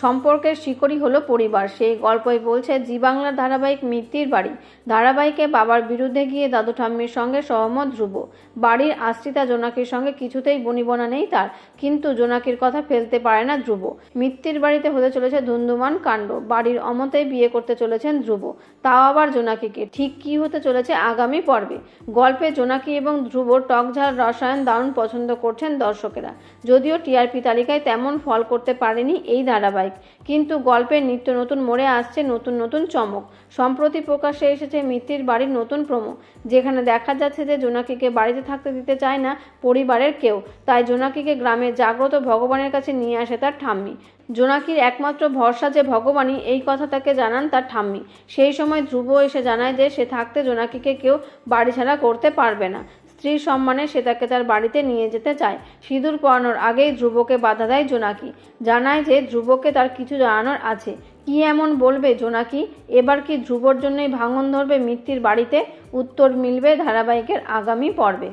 সম্পর্কের শিকড়ই হলো পরিবার। সেই গল্পই বলছে, জি বাংলার ধারাবাহিক মিত্তির বাড়ি। ধারাবাহিকে বাবার বিরুদ্ধে গিয়ে দাদু ঠাম্মির সঙ্গে সহমত ধ্রুব। বাড়ির আশ্রিতা জোনাকির সঙ্গে কিছুতেই বনিবনা নেই তার। কিন্তু জোনাকির কথা ফেলতে পারে না ধ্রুব। মিত্তির বাড়িতে হতে চলেছে ধুন্ধুমান কাণ্ড। বাড়ির অমতেই বিয়ে করতে চলেছেন ধ্রুব। তাও আবার জোনাকিকে। ঠিক কী হতে চলেছে আগামী পর্বে? গল্পে জোনাকি এবং ধ্রুব টকঝাল রসায়ন দারুণ পছন্দ করছেন দর্শকেরা। যদিও টিআরপি তালিকায় তেমন ফল করতে পারেনি এই ধারাবাহিক কিন্তু গল্পের নিত্য নতুন মোড়ে আসছে নতুন নতুন চমক। সম্প্রতি প্রকাশ্যে এসেছে মিত্তির বাড়ির নতুন প্রমো, যেখানে দেখা যাচ্ছে যে জোনাকিকে বাড়িতে থাকতে দিতে চায় না পরিবারের কেউ। তাই জোনাকিকে গ্রামে জাগ্রত ভগবানের কাছে নিয়ে আসে তার ঠাম্মি। জোনাকির একমাত্র ভরসা যে ভগবানই এই কথা তাকে জানান তার ঠাম্মি। সেই সময় ধ্রুব এসে জানায় যে সে থাকতে জোনাকিকে কেউ বাড়ি ছাড়া করতে পারবে না। স্ত্রীর সম্মানে সে তাকে তার বাড়িতে নিয়ে যেতে চায়। সিঁদুর পরানোর আগেই ধ্রুবকে বাধা দেয় জোনাকি। জানায় যে ধ্রুবকে তার কিছু জানানোর আছে। কি এমন বলবে জোনাকি? এবার কি ধ্রুবর জন্যই ভাঙন ধরবে মিত্তির বাড়িতে? উত্তর মিলবে ধারাবাহিকের আগামী পর্বে।